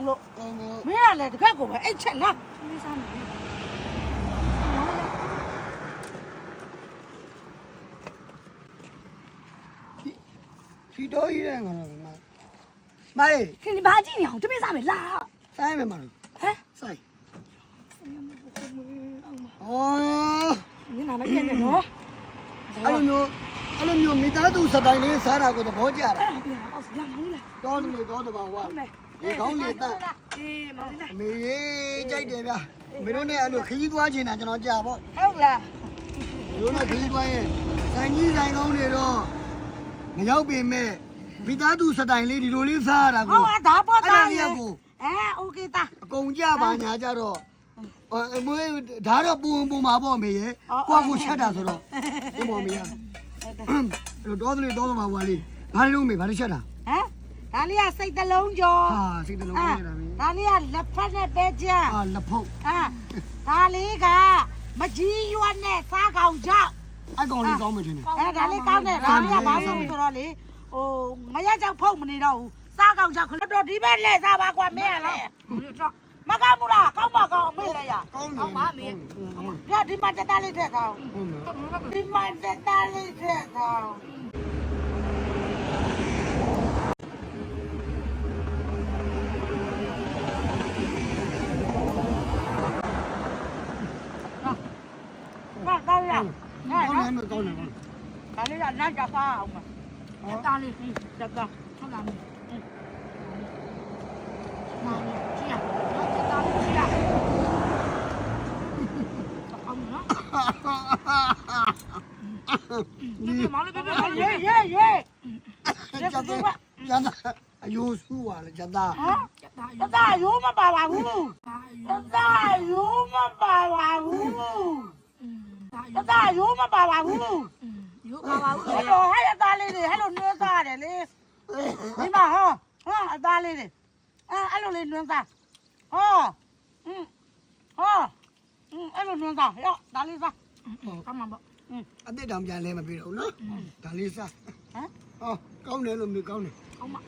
အောင်လို့ကောင်းတော့မင်းကလည်းတခက်ကိုပဲအိတ်ချက်လားမင်းစားမယ်ဖီတော့ကြီးတဲ့ငါတော့မမိုင်းခင်ဗျာကြည့်နေအောင်တမင်းစားမယ်လာဆိုင်မယ်မလို့ဟမ်ဆိုင်ဩမင်းနာမကျန်နေနော်အဲ့လိုမျိုးအဲ့လိုမျိုးမိသားစုစတိုင်းလေးစားတာကိုသဘောကျတာအဲ့ဒါအော်လာမလို့လားတောင်းလို့တော့တဘာဝ ဒီကောင်းလေးတတ် အေးမလေးလား အမေကြိုက်တယ်ဗျမင်းတို့နဲ့အဲ့လိုခကြီးသွားချင်တာကျွန်တော်ကြာပေါ့ ဟုတ်လား တို့နဲ့ခကြီးသွားရင်ဆိုင်ကြီးဆိုင်ကောင်းတွေတော့မရောက်ပေမဲ့မိသားစုစတိုင်းလေးဒီလိုလေးစားရတာ ဟော ကို ဒါပေါ့ အဲ့ သား ဒါ ရေ ကြီးကို အဲโอเคသား အကုန်ကြပါညာကြတော့အမွေးဒါတော့ပူပူမှာပေါ့မေရဲ့ကိုကကိုချက်တာဆိုတော့ဒီမော်မေရအဲ့တော့တော်တယ်တော်မှာဟွာလေးဘာလို့မေဘာလို့ချက်တာ ဟမ် ဒါလေးကစိတ်တလုံးကျော်ဟာစိတ်တလုံးကြီးနေတာမင်းဒါလေးကလက်ဖက်နဲ့ပဲကြံဟာလက်ဖုတ်အာဒါလေးကမကြီးရွက်နဲ့စားကောင်ကြောက်အကောင်လေးကောင်းမှတင်တယ်အဲဒါလေးကောင်းတယ်ဒါလေးကဘာလို့ဆိုတော့လေဟိုမရကြောက်ဖုတ်မနေတော့ဘူးစားကောင်ကြောက်ခလို့တော့ဒီဘက်လဲစားပါကွာမင်းကလည်းမကောင်းဘူးလားကောင်းပါကောင်းအမေလည်းရကောင်းတယ်ပါမေဟုတ်ပြဒီမှာတက်တာလေးထက်ကောင်ဟုတ်မယ်ဒီမှာတက်တာလေးထက်ကောင် ဘာကောင်းရဟဲ့ ကောင်းနော်တယ်ကောင်းတယ်ဒါလေးကလမ်းကြစားအောင်မတားလေးဟင်းတက်တာဟုတ်လားမင်းနား သားရိုးမပါပါဘူး ရုပ်ပါပါဦး ဟဲ့လိုဟဲ့အသားလေးတွေဟဲ့လိုနွမ်းသားတယ်လေဒီမှာဟောဟောအသားလေးတွေအဲအဲ့လိုလေးနွမ်းသားဟောอืมဟောอืมအဲ့လိုနွမ်းသားရောဒါလေးသား ကမ်းမှာပေါ့ အစ်စ်တောင်ပြန်လဲမပြေတော့ဘူးနော်ဒါလေးစား ဟမ် ဟောကောင်းတယ်လို့မျိုးကောင်းတယ် ကောင်းပါ